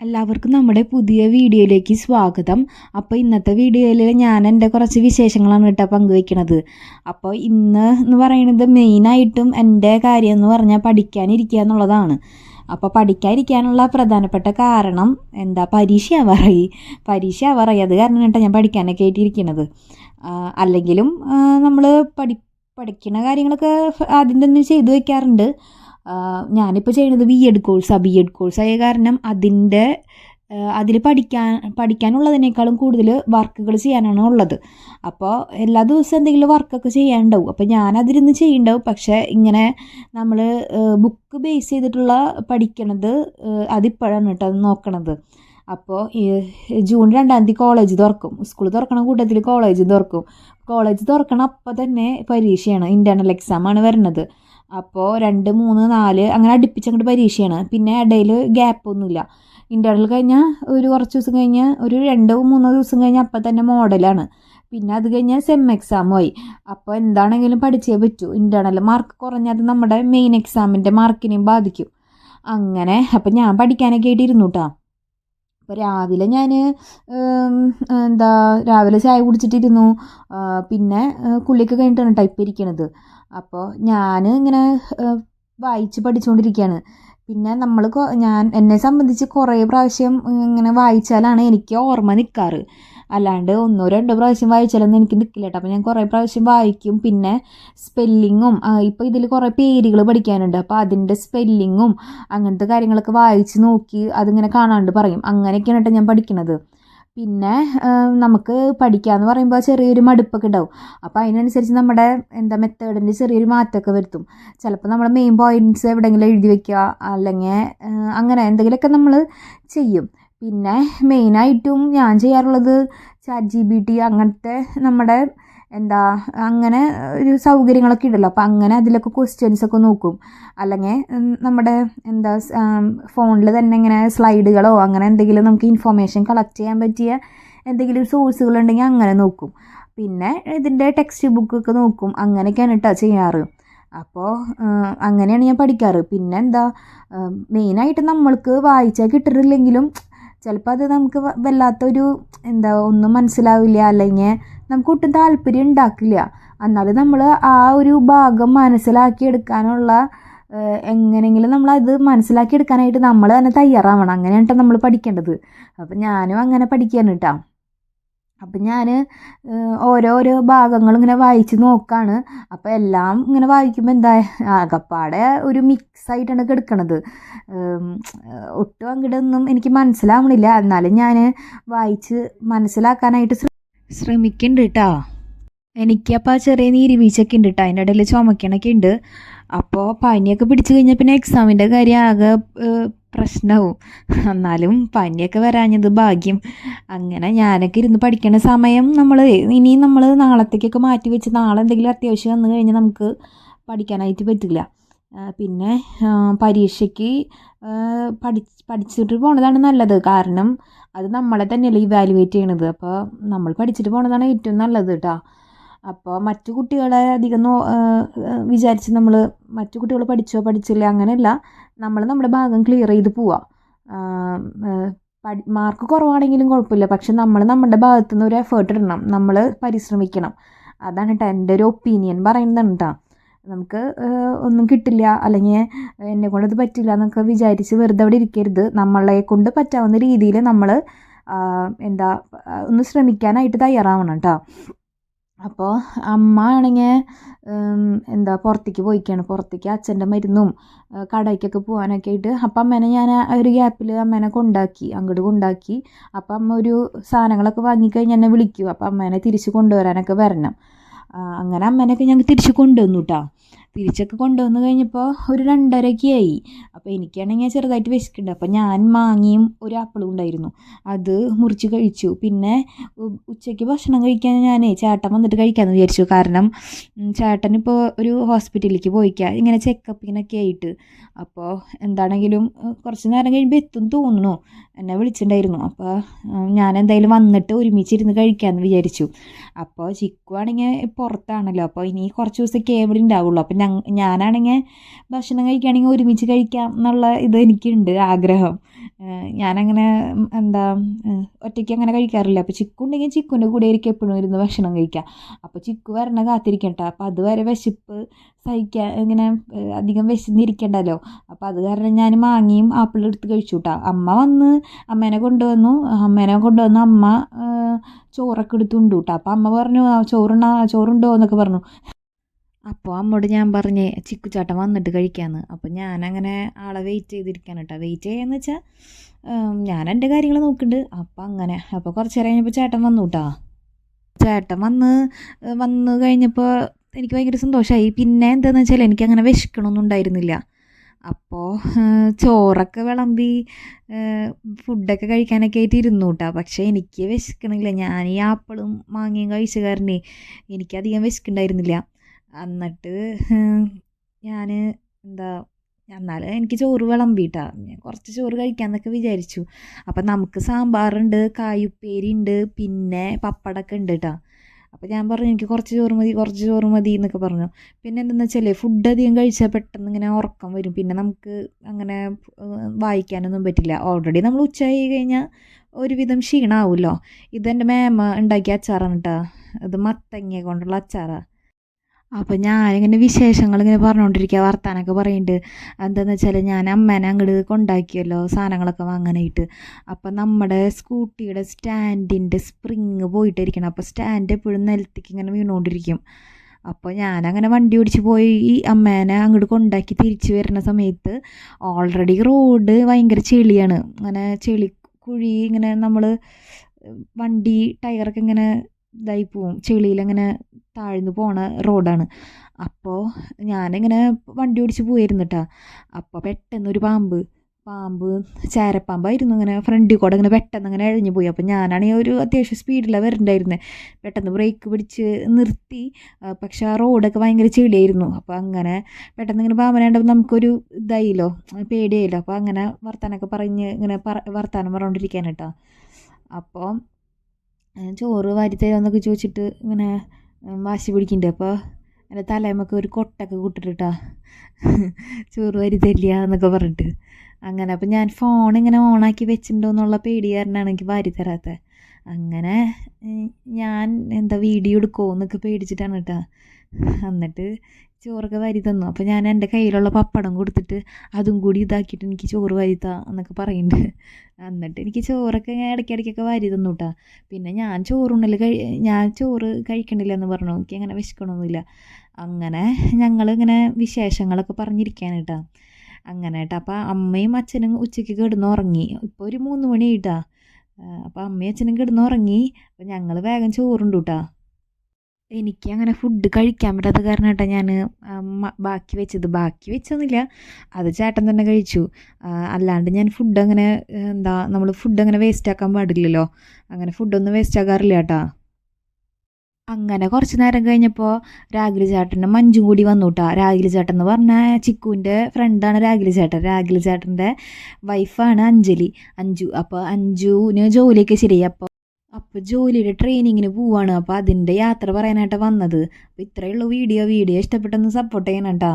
എല്ലാവർക്കും നമ്മുടെ പുതിയ വീഡിയോയിലേക്ക് സ്വാഗതം. അപ്പോൾ ഇന്നത്തെ വീഡിയോയിൽ ഞാൻ എന്റെ കുറച്ച് വിശേഷങ്ങളാണ് കേട്ടോ പങ്കുവയ്ക്കണത് അപ്പോൾ ഇന്ന് എന്ന് പറയുന്നത് മെയിനായിട്ടും എന്റെ കാര്യം എന്ന് പറഞ്ഞാൽ പഠിക്കാനിരിക്കുക എന്നുള്ളതാണ്. അപ്പോൾ പഠിക്കാതിരിക്കാനുള്ള പ്രധാനപ്പെട്ട കാരണം എന്താ? പരീക്ഷ ആവാറായി പരീക്ഷ ആവാറായി അത് കാരണം കേട്ടോ ഞാൻ പഠിക്കാനൊക്കെ ആയിട്ടിരിക്കുന്നത് അല്ലെങ്കിലും നമ്മൾ പഠി പഠിക്കുന്ന കാര്യങ്ങളൊക്കെ ആദ്യം തന്നെ ചെയ്തു വയ്ക്കാറുണ്ട് ഞാനിപ്പോൾ ചെയ്യുന്നത് ബി എഡ് കോഴ്സാണ് ബി എഡ് കോഴ്സായ കാരണം അതിന്റെ അതിൽ പഠിക്കാൻ പഠിക്കാനുള്ളതിനേക്കാളും കൂടുതൽ വർക്കുകൾ ചെയ്യാനാണ് ഉള്ളത്. അപ്പോൾ എല്ലാ ദിവസവും എന്തെങ്കിലും വർക്കൊക്കെ ചെയ്യാനുണ്ടാവും. അപ്പോൾ ഞാനതിരുന്ന് ചെയ്യുന്നുണ്ടാവും പക്ഷേ ഇങ്ങനെ നമ്മൾ ബുക്ക് ബേസ് ചെയ്തിട്ടുള്ള പഠിക്കണത് അതിപ്പോഴാണ് കേട്ടോ അത് നോക്കണത്. അപ്പോൾ ജൂൺ രണ്ടാം തീയതി കോളേജ് തുറക്കും. സ്കൂൾ തുറക്കണ കൂട്ടത്തിൽ കോളേജ് തുറക്കും. കോളേജ് തുറക്കണ അപ്പോൾ തന്നെ പരീക്ഷയാണ് ഇന്റേർണൽ എക്സാമാണ് വരുന്നത് അപ്പോൾ രണ്ട് മൂന്ന് നാല് അങ്ങനെ അടുപ്പിച്ചങ്ങോട്ട് പരീക്ഷയാണ്. പിന്നെ ഇടയിൽ ഗ്യാപ്പൊന്നുമില്ല ഇന്റർണൽ കഴിഞ്ഞാൽ ഒരു കുറച്ച് ദിവസം കഴിഞ്ഞ് ഒരു രണ്ടോ മൂന്നോ ദിവസം കഴിഞ്ഞാൽ അപ്പം തന്നെ മോഡലാണ് പിന്നെ അത് കഴിഞ്ഞാൽ സെം എക്സാമുമായി അപ്പോൾ എന്താണെങ്കിലും പഠിച്ചേ പറ്റൂ. ഇന്റർണൽ മാർക്ക് കുറഞ്ഞാൽ നമ്മുടെ മെയിൻ എക്സാമിന്റെ മാർക്കിനെയും ബാധിക്കും. അങ്ങനെ അപ്പം ഞാൻ പഠിക്കാനൊക്കെ ആയിട്ട് ഇരുന്നു കേട്ടോ അപ്പോൾ രാവിലെ ഞാൻ എന്താ രാവിലെ ചായ കുടിച്ചിട്ടിരുന്നു. പിന്നെ കുളിയൊക്കെ കഴിഞ്ഞിട്ടാണ് ടൈപ്പ് ഇരിക്കണത്. അപ്പോൾ ഞാൻ ഇങ്ങനെ വായിച്ച് പഠിച്ചുകൊണ്ടിരിക്കുകയാണ് പിന്നെ നമ്മൾ ഞാൻ എന്നെ സംബന്ധിച്ച് കുറേ പ്രാവശ്യം ഇങ്ങനെ വായിച്ചാലാണ് എനിക്ക് ഓർമ്മ നിൽക്കാറ് അല്ലാണ്ട് ഒന്നോ രണ്ടോ പ്രാവശ്യം വായിച്ചാലൊന്നും എനിക്ക് നിൽക്കില്ല കേട്ടോ അപ്പോൾ ഞാൻ കുറേ പ്രാവശ്യം വായിക്കും. പിന്നെ സ്പെല്ലിങ്ങും ഇപ്പോൾ ഇതിൽ കുറേ പേരുകൾ പഠിക്കാനുണ്ട്. അപ്പോൾ അതിന്റെ സ്പെല്ലിങ്ങും അങ്ങനത്തെ കാര്യങ്ങളൊക്കെ വായിച്ച് നോക്കി അതിങ്ങനെ കാണാണ്ട് പറയും. അങ്ങനെയൊക്കെയാണ് കേട്ടോ ഞാൻ പഠിക്കുന്നത് പിന്നെ നമുക്ക് പഠിക്കാമെന്ന് പറയുമ്പോൾ ചെറിയൊരു മടുപ്പൊക്കെ ഉണ്ടാവും. അപ്പോൾ അതിനനുസരിച്ച് നമ്മുടെ എന്താ മെത്തേഡിന്റെ ചെറിയൊരു മാറ്റമൊക്കെ വരുത്തും. ചിലപ്പോൾ നമ്മുടെ മെയിൻ പോയിന്റ്സ് എവിടെയെങ്കിലും എഴുതി വയ്ക്കുക അല്ലെങ്കിൽ അങ്ങനെ എന്തെങ്കിലുമൊക്കെ നമ്മൾ ചെയ്യും. പിന്നെ മെയിനായിട്ടും ഞാൻ ചെയ്യാറുള്ളത് ചാറ്റ് ജി ബി ടി അങ്ങനത്തെ നമ്മുടെ എന്താ അങ്ങനെ ഒരു സൗകര്യങ്ങളൊക്കെ ഉണ്ടല്ലോ. അപ്പോൾ അങ്ങനെ അതിലൊക്കെ ക്വസ്റ്റ്യൻസ് ഒക്കെ നോക്കും. അല്ലെങ്കിൽ നമ്മുടെ എന്താ ഫോണിൽ തന്നെ ഇങ്ങനെ സ്ലൈഡുകളോ അങ്ങനെ എന്തെങ്കിലും നമുക്ക് ഇൻഫോർമേഷൻ കളക്ട് ചെയ്യാൻ പറ്റിയ എന്തെങ്കിലും സോഴ്സുകൾ ഉണ്ടെങ്കിൽ അങ്ങനെ നോക്കും. പിന്നെ ഇതിന്റെ ടെക്സ്റ്റ് ബുക്കൊക്കെ നോക്കും. അങ്ങനെയൊക്കെയാണ് കേട്ടോ ചെയ്യാറ്. അപ്പോൾ അങ്ങനെയാണ് ഞാൻ പഠിക്കാറ്. പിന്നെ എന്താ മെയിനായിട്ട് നമ്മൾക്ക് വായിച്ചാൽ കിട്ടിട്ടില്ലെങ്കിലും ചിലപ്പോൾ അത് നമുക്ക് വല്ലാത്തൊരു എന്താ ഒന്നും മനസ്സിലാവില്ല. അല്ലെങ്കിൽ നമുക്ക് ഒട്ടും താല്പര്യം ഉണ്ടാക്കില്ല. എന്നാലും നമ്മൾ ആ ഒരു ഭാഗം മനസ്സിലാക്കി എടുക്കാനുള്ള എങ്ങനെയെങ്കിലും നമ്മൾ അത് മനസ്സിലാക്കി എടുക്കാനായിട്ട് നമ്മൾ തന്നെ തയ്യാറാവണം. അങ്ങനെയാണ് നമ്മൾ പഠിക്കേണ്ടത്. അപ്പം ഞാനും അങ്ങനെ പഠിക്കുകയാണ് കേട്ടോ അപ്പം ഞാൻ ഓരോരോ ഭാഗങ്ങൾ ഇങ്ങനെ വായിച്ച് നോക്കുകയാണ് അപ്പോൾ എല്ലാം ഇങ്ങനെ വായിക്കുമ്പോൾ എന്താ ആകപ്പാടെ ഒരു മിക്സ് ആയിട്ടാണ് കിടക്കണത് ഒട്ടും അങ്ങോട്ടൊന്നും എനിക്ക് മനസ്സിലാവണില്ല. എന്നാലും ഞാൻ വായിച്ച് മനസ്സിലാക്കാനായിട്ട് ശ്രമിക്കുന്നുണ്ട് കേട്ടോ എനിക്കപ്പോൾ ചെറിയ നീരിവീഴ്ചയൊക്കെ ഉണ്ട് കേട്ടോ അതിന്റെ ഇടയിൽ ചുമക്കണൊക്കെ ഉണ്ട് അപ്പോൾ പനിയൊക്കെ പിടിച്ചു കഴിഞ്ഞാൽ പിന്നെ എക്സാമിന്റെ കാര്യം ആകെ പ്രശ്നമാവും എന്നാലും പനിയൊക്കെ വരാഞ്ഞത് ഭാഗ്യം. അങ്ങനെ ഞാനൊക്കെ ഇരുന്ന് പഠിക്കണ സമയം നമ്മൾ ഇനി നമ്മൾ നാളത്തേക്കൊക്കെ മാറ്റി വെച്ച് നാളെ എന്തെങ്കിലും അത്യാവശ്യം വന്നു കഴിഞ്ഞാൽ നമുക്ക് പഠിക്കാനായിട്ട് പറ്റില്ല. പിന്നെ പരീക്ഷയ്ക്ക് പഠി പഠിച്ചിട്ട് പോണതാണ് നല്ലത്. കാരണം അത് നമ്മളെ തന്നെയല്ലേ ഇവാലുവേറ്റ് ചെയ്യണത്. അപ്പോൾ നമ്മൾ പഠിച്ചിട്ട് പോണതാണ് ഏറ്റവും നല്ലത് കേട്ടോ അപ്പോൾ മറ്റു കുട്ടികളെ അധികം വിചാരിച്ച് നമ്മൾ മറ്റു കുട്ടികൾ പഠിച്ചോ പഠിച്ചില്ല അങ്ങനെയല്ല. നമ്മൾ നമ്മുടെ ഭാഗം ക്ലിയർ ചെയ്ത് പോവാം. പഠി മാർക്ക് കുറവാണെങ്കിലും കുഴപ്പമില്ല. പക്ഷെ നമ്മൾ നമ്മുടെ ഭാഗത്തു നിന്ന് ഒരു എഫേർട്ട് ഇടണം. നമ്മൾ പരിശ്രമിക്കണം. അതാണ് കേട്ടോ എന്റെ ഒരു ഒപ്പീനിയൻ പറയുന്നതാണ് കേട്ടോ നമുക്ക് ഒന്നും കിട്ടില്ല. അല്ലെങ്കിൽ എന്നെ കൊണ്ട് ഇത് പറ്റില്ല എന്നൊക്കെ വിചാരിച്ച് വെറുതെ അവിടെ ഇരിക്കരുത്. നമ്മളെ കൊണ്ട് പറ്റാവുന്ന രീതിയിൽ നമ്മൾ എന്താ ഒന്ന് ശ്രമിക്കാനായിട്ട് തയ്യാറാവണം കേട്ടോ അപ്പോൾ അമ്മ ആണെങ്കിൽ എന്താ പുറത്തേക്ക് പോയിക്കാണ്. പുറത്തേക്ക് അച്ഛന്റെ മരുന്നും കടയ്ക്കൊക്കെ പോകാനൊക്കെ ആയിട്ട്. അപ്പം അമ്മേനെ ഞാൻ ഒരു ഗ്യാപ്പിൽ അമ്മേനെ കൊണ്ടാക്കി അങ്ങോട്ട് കൊണ്ടാക്കി. അപ്പം അമ്മ ഒരു സാധനങ്ങളൊക്കെ വാങ്ങിക്കഴിഞ്ഞ് എന്നെ വിളിക്കും. അപ്പം അമ്മേനെ തിരിച്ച് കൊണ്ടുവരാനൊക്കെ വരണം. അങ്ങനെ അമ്മേനെയൊക്കെ ഞങ്ങൾ തിരിച്ച് കൊണ്ടുവന്നു കേട്ടോ തിരിച്ചൊക്കെ കൊണ്ടുവന്ന് കഴിഞ്ഞപ്പോൾ ഒരു രണ്ടരയൊക്കെ ആയി അപ്പോൾ എനിക്കാണെങ്കിൽ ചെറുതായിട്ട് വിശക്കുന്നുണ്ട്. അപ്പോൾ ഞാൻ മാങ്ങയും ഒരു ആപ്പിളും ഉണ്ടായിരുന്നു. അത് മുറിച്ച് കഴിച്ചു. പിന്നെ ഉച്ചയ്ക്ക് ഭക്ഷണം കഴിക്കാൻ ഞാൻ ചേട്ടൻ വന്നിട്ട് കഴിക്കാമെന്ന് വിചാരിച്ചു. കാരണം ചേട്ടനിപ്പോൾ ഒരു ഹോസ്പിറ്റലിലേക്ക് പോയിക്കാം. ഇങ്ങനെ ചെക്കപ്പിനൊക്കെ ആയിട്ട്. അപ്പോൾ എന്താണെങ്കിലും കുറച്ച് നേരം കഴിയുമ്പോൾ എത്തും തോന്നുന്നു. എന്നെ വിളിച്ചിട്ടുണ്ടായിരുന്നു. അപ്പോൾ ഞാൻ എന്തായാലും വന്നിട്ട് ഒരുമിച്ചിരുന്ന് കഴിക്കാമെന്ന് വിചാരിച്ചു. അപ്പോൾ ചിക്കുവാണെങ്കിൽ പുറത്താണല്ലോ. അപ്പോൾ ഇനി കുറച്ച് ദിവസമൊക്കെ ഇവിടെ ഉണ്ടാവുള്ളൂ ഞാൻ ഞാനാണെങ്കിൽ ഭക്ഷണം കഴിക്കുകയാണെങ്കിൽ ഒരുമിച്ച് കഴിക്കാം എന്നുള്ള ഇത് എനിക്കുണ്ട് ആഗ്രഹം. ഞാനങ്ങനെ എന്താ ഒറ്റയ്ക്ക് അങ്ങനെ കഴിക്കാറില്ല. അപ്പോൾ ചിക്കു ഉണ്ടെങ്കിൽ ചിക്കുവിന്റെ കൂടെ ആയിരിക്കും എപ്പോഴും ഇരുന്ന് ഭക്ഷണം കഴിക്കുക അപ്പോൾ ചിക്കു വരണ കാത്തിരിക്കട്ടോ. അപ്പോൾ അതുവരെ വിശപ്പ് സഹിക്കാൻ ഇങ്ങനെ അധികം വിശന്നിരിക്കണ്ടല്ലോ. അപ്പം അത് കാരണം ഞാൻ മാങ്ങയും ആപ്പിളും എടുത്ത് കഴിച്ചു കേട്ടോ അമ്മ വന്ന് അമ്മേനെ കൊണ്ടുവന്നു. അമ്മേനെ കൊണ്ടുവന്ന് അമ്മ ചോറൊക്കെ എടുത്തുണ്ട് കേട്ടോ അപ്പം അമ്മ പറഞ്ഞു "ആ, ചോറുണ്ടാ? എന്നൊക്കെ പറഞ്ഞു. അപ്പോൾ അമ്മോട് ഞാൻ പറഞ്ഞേ ചിക്കുചാട്ടൻ വന്നിട്ട് കഴിക്കാമെന്ന് അപ്പോൾ ഞാനങ്ങനെ ആളെ വെയിറ്റ് ചെയ്തിരിക്കാണ് കേട്ടോ വെയിറ്റ് ചെയ്യാന്ന് വെച്ചാൽ ഞാൻ എന്റെ കാര്യങ്ങൾ നോക്കുന്നുണ്ട് അപ്പോൾ അങ്ങനെ അപ്പോൾ കുറച്ച് നേരം കഴിഞ്ഞപ്പോൾ ചേട്ടൻ വന്നു കേട്ടോ ചേട്ടൻ വന്നു വന്ന് കഴിഞ്ഞപ്പോൾ എനിക്ക് ഭയങ്കര സന്തോഷമായി പിന്നെ എന്താണെന്ന് വെച്ചാൽ എനിക്കങ്ങനെ വിശക്കണമൊന്നും ഉണ്ടായിരുന്നില്ല. അപ്പോൾ ചോറൊക്കെ വിളമ്പി ഫുഡൊക്കെ കഴിക്കാനൊക്കെ ആയിട്ട് ഇരുന്നു കേട്ടോ പക്ഷേ എനിക്ക് വിശക്കണില്ല. ഞാൻ ഈ ആപ്പിളും മാങ്ങയും കഴിച്ച കാരണേ എനിക്കധികം വിശക്കുണ്ടായിരുന്നില്ല. എന്നിട്ട് ഞാൻ എന്താ എന്നാൽ എനിക്ക് ചോറ് വിളമ്പിട്ടാ കുറച്ച് ചോറ് കഴിക്കാമെന്നൊക്കെ വിചാരിച്ചു. അപ്പം നമുക്ക് സാമ്പാറുണ്ട് കായുപ്പേരി ഉണ്ട് പിന്നെ പപ്പടമൊക്കെ ഉണ്ട് കേട്ടോ അപ്പോൾ ഞാൻ പറഞ്ഞു എനിക്ക് കുറച്ച് ചോറ് മതി കുറച്ച് ചോറ് മതി എന്നൊക്കെ പറഞ്ഞു. പിന്നെ എന്തെന്ന് വെച്ചാൽ ഫുഡ് അധികം കഴിച്ചാൽ പെട്ടെന്ന് ഇങ്ങനെ ഉറക്കം വരും. പിന്നെ നമുക്ക് അങ്ങനെ വായിക്കാനൊന്നും പറ്റില്ല. ഓൾറെഡി നമ്മൾ ഉച്ചയായി കഴിഞ്ഞാൽ ഒരുവിധം ക്ഷീണമാവുമല്ലോ ഇതെന്റെ മേമ ഉണ്ടാക്കിയ അച്ചാറാണ് കേട്ടോ അത് മത്തങ്ങ കൊണ്ടുള്ള അച്ചാറാണ് അപ്പോൾ ഞാനിങ്ങനെ വിശേഷങ്ങൾ ഇങ്ങനെ പറഞ്ഞുകൊണ്ടിരിക്കുക വർത്താനൊക്കെ പറയുന്നുണ്ട് എന്താണെന്ന് വെച്ചാൽ ഞാൻ അമ്മേനെ അങ്ങോട്ട് കൊണ്ടാക്കിയല്ലോ സാധനങ്ങളൊക്കെ വാങ്ങാനായിട്ട്. അപ്പം നമ്മുടെ സ്കൂട്ടിയുടെ സ്റ്റാൻഡിന്റെ സ്പ്രിങ് പോയിട്ടിരിക്കണം. അപ്പോൾ സ്റ്റാൻഡ് എപ്പോഴും നിലത്തേക്ക് ഇങ്ങനെ വീണുകൊണ്ടിരിക്കും അപ്പോൾ ഞാനങ്ങനെ വണ്ടി ഓടിച്ച് പോയി ഈ അമ്മേനെ അങ്ങോട്ട് കൊണ്ടാക്കി തിരിച്ചു വരുന്ന സമയത്ത് ഓൾറെഡി റോഡ് ഭയങ്കര ചെളിയാണ്. അങ്ങനെ ചെളി കുഴി ഇങ്ങനെ നമ്മൾ വണ്ടി ടയറൊക്കെ ഇങ്ങനെ ഇതായി പോവും. ചെളിയിലങ്ങനെ താഴ്ന്നു പോണ റോഡാണ്. അപ്പോൾ ഞാനിങ്ങനെ വണ്ടി ഓടിച്ച് പോയിരുന്നു കേട്ടോ അപ്പോൾ പെട്ടെന്ന് ഒരു പാമ്പ് പാമ്പ് ചേരപ്പാമ്പായിരുന്നു ഇങ്ങനെ ഫ്രണ്ടിൽ കൂടെ ഇങ്ങനെ പെട്ടെന്ന് ഇങ്ങനെ എഴഞ്ഞു പോയി. അപ്പോൾ ഞാനാണെങ്കിൽ ഒരു അത്യാവശ്യം സ്പീഡിലാണ് വരണ്ടായിരുന്നത് പെട്ടെന്ന് ബ്രേക്ക് പിടിച്ച് നിർത്തി. പക്ഷെ ആ റോഡൊക്കെ ഭയങ്കര ചെളിയായിരുന്നു. അപ്പോൾ അങ്ങനെ പെട്ടെന്ന് ഇങ്ങനെ പാമ്പനെ കണ്ടപ്പോൾ നമുക്കൊരു ഇതായില്ലോ പേടിയായില്ലോ. അപ്പോൾ അങ്ങനെ വർത്തമാനമൊക്കെ പറഞ്ഞ് ഇങ്ങനെ പറ വർത്താനം പറഞ്ഞുകൊണ്ടിരിക്കാൻ കേട്ടോ അപ്പോൾ ചോറ് വാരി തരുമെന്നൊക്കെ ചോദിച്ചിട്ട് ഇങ്ങനെ വാശി പിടിക്കുന്നുണ്ട് അപ്പോൾ എന്റെ തലേമൊക്കെ ഒരു കൊട്ടൊക്കെ കൂട്ടിട്ടാ ചോറ് വാരി തരില്ല എന്നൊക്കെ പറഞ്ഞിട്ട് അങ്ങനെ. അപ്പോൾ ഞാൻ ഫോൺ ഇങ്ങനെ ഓണാക്കി വെച്ചിട്ടുണ്ടോ എന്നുള്ള പേടി കാരണമാണ് എനിക്ക് വാരി തരാത്തത് അങ്ങനെ ഞാൻ എന്താ വീഡിയോ എടുക്കുമോ എന്നൊക്കെ പേടിച്ചിട്ടാണ് കേട്ടോ. എന്നിട്ട് ചോറൊക്കെ വാരി തന്നു. അപ്പോൾ ഞാൻ എന്റെ കയ്യിലുള്ള പപ്പടം കൊടുത്തിട്ട് അതും കൂടി ഇതാക്കിയിട്ട് എനിക്ക് ചോറ് വാരി താ എന്നൊക്കെ പറയുന്നുണ്ട് എന്നിട്ട് എനിക്ക് ചോറൊക്കെ ഞാൻ ഇടയ്ക്കിടയ്ക്കൊക്കെ വാരി തന്നു കേട്ടോ പിന്നെ ഞാൻ ചോറുണ്ണൽ കഴി ഞാൻ ചോറ് കഴിക്കണില്ല എന്ന് പറഞ്ഞു. എനിക്ക് അങ്ങനെ വിശക്കണമൊന്നുമില്ല അങ്ങനെ ഞങ്ങൾ ഇങ്ങനെ വിശേഷങ്ങളൊക്കെ പറഞ്ഞിരിക്കാൻ കേട്ടോ അങ്ങനെ കേട്ടോ അപ്പോൾ അമ്മയും അച്ഛനും ഉച്ചയ്ക്ക് കിടന്ന് ഉറങ്ങി ഇപ്പോൾ ഒരു മൂന്ന് മണി കേട്ടാ അപ്പോൾ അമ്മയും അച്ഛനും കിടന്ന് ഉറങ്ങി അപ്പോൾ ഞങ്ങൾ വേഗം ചോറുണ്ട് കേട്ടോ എനിക്ക് അങ്ങനെ ഫുഡ് കഴിക്കാൻ പറ്റാത്ത കാരണം കേട്ടോ ഞാൻ ബാക്കി വെച്ചത്. ബാക്കി വെച്ചൊന്നുമില്ല. അത് ചേട്ടൻ തന്നെ കഴിച്ചു. അല്ലാണ്ട് ഞാൻ ഫുഡ് അങ്ങനെ എന്താ നമ്മൾ ഫുഡ് അങ്ങനെ വേസ്റ്റ് ആക്കാൻ പാടില്ലല്ലോ. അങ്ങനെ ഫുഡൊന്നും വേസ്റ്റ് ആക്കാറില്ല കേട്ടോ അങ്ങനെ കുറച്ച് നേരം കഴിഞ്ഞപ്പോൾ രാഗിലി ചേട്ടന്റെ മഞ്ജും കൂടി വന്നു കേട്ടോ രാഗിലി ചേട്ടൻ എന്ന് പറഞ്ഞാൽ ചിക്കുവിന്റെ ഫ്രണ്ടാണ് രാഗിലി ചേട്ടൻ. രാഗിലി ചേട്ടന്റെ വൈഫാണ് അഞ്ജലി. അഞ്ജു അപ്പോൾ അഞ്ജുവിന് ജോലിയൊക്കെ ശരിയായി. അപ്പോൾ അപ്പോൾ ജോലിയുടെ ട്രെയിനിങ്ങിന് പോവാണ്. അപ്പോൾ അതിന്റെ യാത്ര പറയാനായിട്ട് വന്നത്. അപ്പോൾ ഇത്രയേ ഉള്ളൂ വീഡിയോ. വീഡിയോ ഇഷ്ടപ്പെട്ടൊന്ന് സപ്പോർട്ട് ചെയ്യണം കേട്ടോ